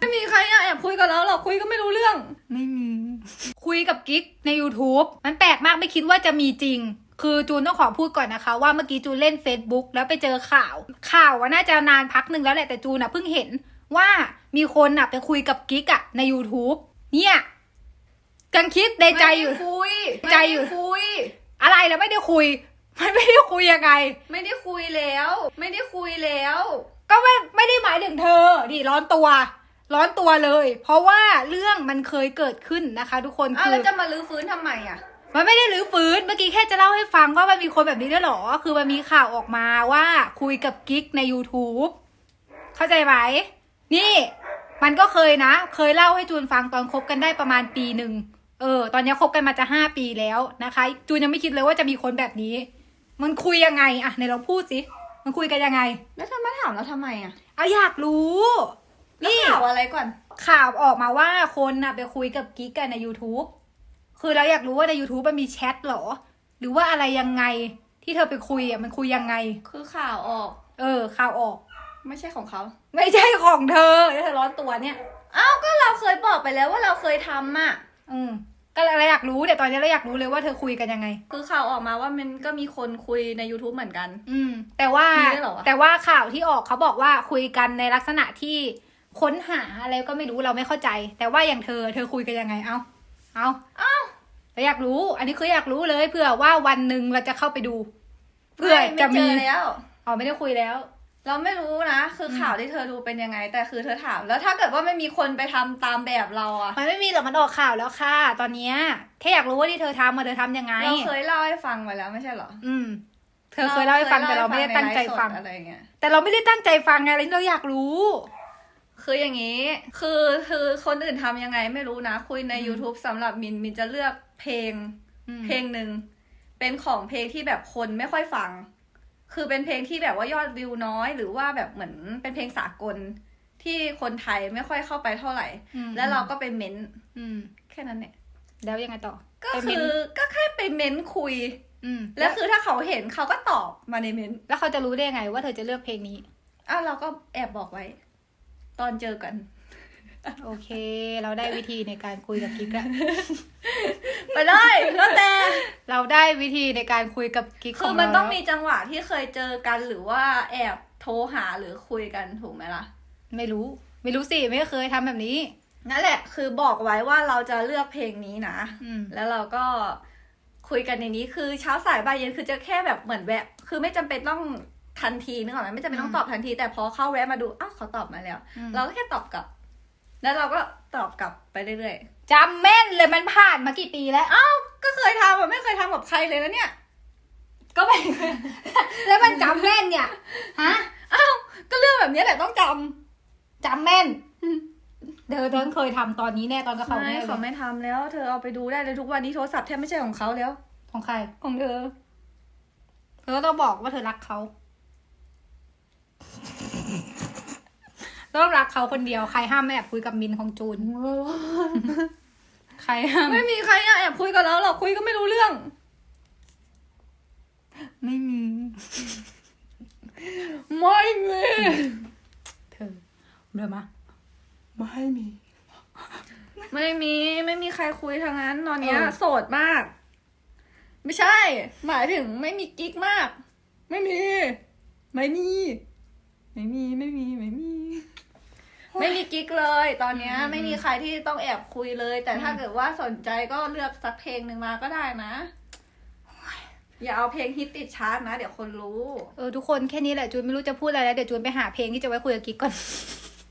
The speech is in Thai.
ไม่มีใครอะแอบคุยกับเราหรอกคุยก็ไม่รู้เรื่อง ไม่มี คุยกับกิ๊กใน YouTube มันแปลกมากไม่คิดว่าจะมีจริง คือจูนต้องขอพูดก่อนนะคะ ว่าเมื่อกี้จูนเล่น Facebook แล้วไปเจอข่าว ข่าวว่าน่าจะนานพักหนึ่งแล้วแหละแต่จูนอะเพิ่งเห็นว่ามีคนอะไปคุยกับกิ๊กอะใน YouTube เนี่ยกังคิดในใจอยู่ไม่ได้คุยใจอยู่ไม่ได้คุย อะไรแล้วไม่ได้คุย มันไม่ได้คุยยังไง ไม่ได้คุยแล้ว ไม่ได้คุยแล้ว ก็ไม่ไม่ได้หมายถึงเธอดิร้อนตัว ร้อนตัวเลย เพราะว่าเรื่องมันเคยเกิดขึ้นนะคะ ทุกคนอ้าวคืแล้วอจะมาลื้อฟื้นทำไมอะ มันไม่ได้รื้อฟื้นเมื่อกี้แค่จะเล่าให้ฟังว่ามันมีคนแบบนี้ด้วยเหรอ คือมันมีข่าวออกมาว่าคุยกับกิ๊กใน YouTube เข้าใจไหมนี่ มันก็เคยนะ เคยเล่าให้จูนฟังตอนคบกันได้ประมาณปีหนึ่งเออ ตอนนี้คบกันมาจะห้าปีแล้วนะคะ จูนยังไม่คิดเลยว่าจะมีคนแบบนี้ มันคุยยังไงอะในลองพูดสิ มันคุยกันยังไง แล้วเธอมาถามเราทำไมอะเอาอยากรู้แล้วนี่ข่าวอะไรก่อน ข่าวออกมาว่าคนน่ะไปคุยกับกิ๊กกันใน YouTube คือเราอยากรู้ว่าใน YouTube มันมีแชทเหรอ หรือว่าอะไรยังไงที่เธอไปคุยอะมันคุยยังไง คือข่าวออก เออ ข่าวออก ไม่ใช่ของเขา ไม่ใช่ของเธอแล้วเธอร้อนตัวเนี่ย อ้าว ก็เราเคยบอกไปแล้วว่าเราเคยทำอะ อืม ก็เลยเราอยากรู้เดี๋ยวตอนนี้เราอยากรู้เลยว่าเธอคุยกันยังไง คือข่าวออกมาว่ามันก็มีคนคุยใน YouTube เหมือนกัน อืม แต่ว่ามีด้วยเหรอวะ แต่ว่าข่าวที่ออกเขาบอกว่าคุยกันในลักษณะที่ค้นหาอะไรก็ไม่รู้เราไม่เข้าใจ แต่ว่าอย่างเธอเธอคุยกันยังไงเอาเอาอ้าวเราอยากรู้ อันนี้คืออยากรู้เลยเผื่อว่าวันหนึ่งเราจะเข้าไปดูเพื่อไม่จะไม่เจมีอแล้ว อ๋อไม่ได้คุยแล้ว เราไม่รู้นะ คือข่าวที่เธอดูเป็นยังไง แต่คือเธอถาม แล้วถ้าเกิดว่าไม่มีคนไปทำตามแบบเราอะมันไม่มีหรอกมันออกข่าวแล้วค่ะ ตอนเนี้ยแค่อยากรู้ว่าที่เธอทำมาเธอทำยังไง เราเคยเล่าให้ฟังไปแล้วไม่ใช่เหรอ อืม เธอเคยเล่าให้ฟังแต่เราไม่ได้ตั้งใจฟังในไลฟ์สดอะไรเงี้ย แต่เราไม่ได้ตั้งใจฟังไงเราอยากรู้ คืออย่างนี้ คือคือคนอื่นทำยังไงไม่รู้นะ คุยในอืม YouTube สำหรับมินมินจะเลือกเพลงอืมเพลงหนึ่งเป็นของเพลงที่แบบคนไม่ค่อยฟัง คือเป็นเพลงที่แบบว่ายอดวิวน้อย หรือว่าแบบเหมือนเป็นเพลงสากลที่คนไทยไม่ค่อยเข้าไปเท่าไหร่อืมแล้วเราก็ไปเม้นต์อืมแค่นั้นเนี่ย แล้วยังไงต่อ ก็ไปเม้นคือก็แค่ไปเม้นต์คุยอืมแล้วคือถ้าเขาเห็นเขาก็ตอบมาในเม้นต์แล้วเขาจะรู้ได้ยังไงว่าเธอจะเลือกเพลงนี้อ้าวเราก็แอบบอกไว้ ตอนเจอกัน โอเค เราได้วิธีในการคุยกับกิ๊กแล้ว ไปเลยแล้วแต่ เราได้วิธีในการคุยกับกิ๊กคือขมันเราต้องแล้วมีจังหวะที่เคยเจอกันหรือว่าแอบโทรหาหรือคุยกันถูกไหมล่ะ ไม่รู้ ไม่รู้สิ ไม่เคยทำแบบนี้ นั่นแหละ คือบอกไว้ว่าเราจะเลือกเพลงนี้นะ อืม แล้วเราก็คุยกันในนี้คือเช้าสายบ่ายเย็นคือจะแค่แบบเหมือนแวะ คือไม่จำเป็นต้องทันทีนึกออกไหมไม่จำเป็นต้องตอบทันที แต่พอเข้าแวะมาดูอ้าวเขาตอบมาแล้ว อืม เราก็แค่ตอบกลับ แล้วเราก็ตอบกลับไปเรื่อยจำแม่นเลยมันผ่านมากี่ปีแล้ว ๆ อ้าว ก็เคยทำอะไม่เคยทำกับใครเลยนะเนี่ย ก็ไม่ แล้วมันจำแม่นเนี่ย ฮะก็เรื่องแบบนี้แหละต้องจจำแม่น เธอตอนเคยทำตอนนี้แน่ตอนกับำเขาไม่แน่เลเขายไม่ทำแล้ว เธอเอาไปดูได้เลยทุกวันนี้โทรศัพท์แทบไม่ใช่ของเขาแล้ว ของใคร ของเธอ เธอก็ต้องบอกว่าเธอรักเขา ต้องรักเขาคนเดียวใครห้ามไม่แอบคุยกับมินของจูน ใครห้ามไม่มีใครอะแอบคุยกับเราหรอกคุยก็ไม่รู้เรื่อง ไม่มี ไม่มีเธอเดินมาไม่มี ไม่มีไม่มีใครคุยทางนั้น ตอนเนี้ยเออโสดมาก ไม่ใช่ หมายถึงไม่มีกิ๊กมาก ไม่มี ไม่มี ไม่มี ไม่มี ไม่มี ไม่มีกิ๊กเลย ตอนเนี้ยไม่มีใครที่ต้องแอบคุยเลย แต่ถ้าเกิดว่าสนใจก็เลือกสักเพลงหนึ่งมาก็ได้นะ อย่าเอาเพลงฮิตติดชาร์ตนะ เดี๋ยวคนรู้ เออทุกคนแค่นี้แหละจูนไม่รู้จะพูดอะไรแล้วเดี๋ยวจูนไปหาเพลงที่จะไว้คุยกับกิ๊กก่อน